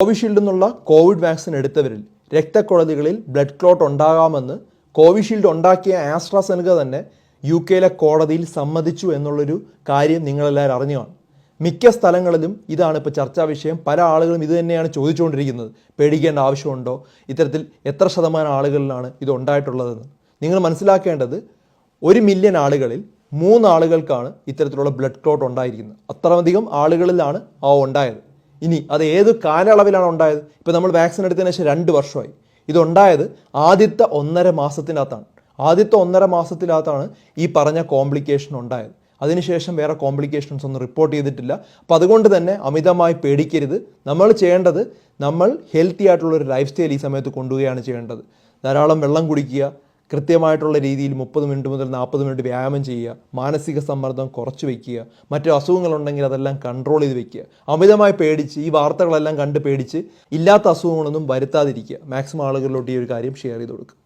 Covishield എന്നുള്ള Covid vaccine എടുത്തവരിൽ രക്തക്കുഴലുകളിൽ ബ്ലഡ് ക്ലോട്ട് ഉണ്ടാകാമെന്ന് കോവിഷീൽഡ് ഉണ്ടാക്കിയ ആസ്ട്രാസെനക തന്നെ യു കെയിലെ കോടതിയിൽ സമ്മതിച്ചു എന്നുള്ളൊരു കാര്യം നിങ്ങളെല്ലാവരും അറിഞ്ഞു കാണും മിക്ക സ്ഥലങ്ങളിലും ഇതാണ് ഇപ്പോൾ ചർച്ചാ വിഷയം. പല ആളുകളും ഇത് തന്നെയാണ് ചോദിച്ചുകൊണ്ടിരിക്കുന്നത്. പേടിക്കേണ്ട ആവശ്യമുണ്ടോ? ഇത്തരത്തിൽ എത്ര ശതമാനം ആളുകളിലാണ് ഇത് ഉണ്ടായിട്ടുള്ളതെന്ന്. നിങ്ങൾ മനസ്സിലാക്കേണ്ടത് ഒരു മില്യൺ ആളുകളിൽ മൂന്ന് ആളുകൾക്കാണ് ഇത്തരത്തിലുള്ള ബ്ലഡ് ക്ലോട്ട് ഉണ്ടായിരിക്കുന്നത്. അത്രയധികം ആളുകളിലാണ് ആ ഉണ്ടായത്. ഇനി അത് ഏത് കാലയളവിലാണ് ഉണ്ടായത്? ഇപ്പോൾ നമ്മൾ വാക്സിൻ എടുത്തതിന് ശേഷം രണ്ട് വർഷമായി. ഇതുണ്ടായത് ആദ്യത്തെ ഒന്നര മാസത്തിനകത്താണ്. ആദ്യത്തെ ഒന്നര മാസത്തിനകത്താണ് ഈ പറഞ്ഞ കോംപ്ലിക്കേഷൻ ഉണ്ടായത്. അതിനുശേഷം വേറെ കോംപ്ലിക്കേഷൻസ് ഒന്നും റിപ്പോർട്ട് ചെയ്തിട്ടില്ല. അപ്പോൾ അതുകൊണ്ട് തന്നെ അമിതമായി പേടിക്കരുത്. നമ്മൾ ചെയ്യേണ്ടത് നമ്മൾ ഹെൽത്തി ആയിട്ടുള്ള ഒരു ലൈഫ് സ്റ്റൈൽ ഈ സമയത്ത് കൊണ്ടുപോവുകയാണ് ചെയ്യേണ്ടത്. ധാരാളം വെള്ളം കുടിക്കുക കൃത്യമായിട്ടുള്ള രീതിയിൽ മുപ്പത് മിനിറ്റ് മുതൽ നാൽപ്പത് മിനിറ്റ് വ്യായാമം ചെയ്യുക മാനസിക സമ്മർദ്ദം കുറച്ച് വയ്ക്കുക മറ്റു അസുഖങ്ങളുണ്ടെങ്കിൽ അതെല്ലാം കൺട്രോൾ ചെയ്ത് വെക്കുക. അമിതമായി പേടിച്ച് ഈ വാർത്തകളെല്ലാം കണ്ട് പേടിച്ച് ഇല്ലാത്ത അസുഖങ്ങളൊന്നും വരുത്താതിരിക്കുക. മാക്സിമം ആളുകളിലോട്ട് ഈ ഒരു കാര്യം ഷെയർ ചെയ്ത് കൊടുക്കുക.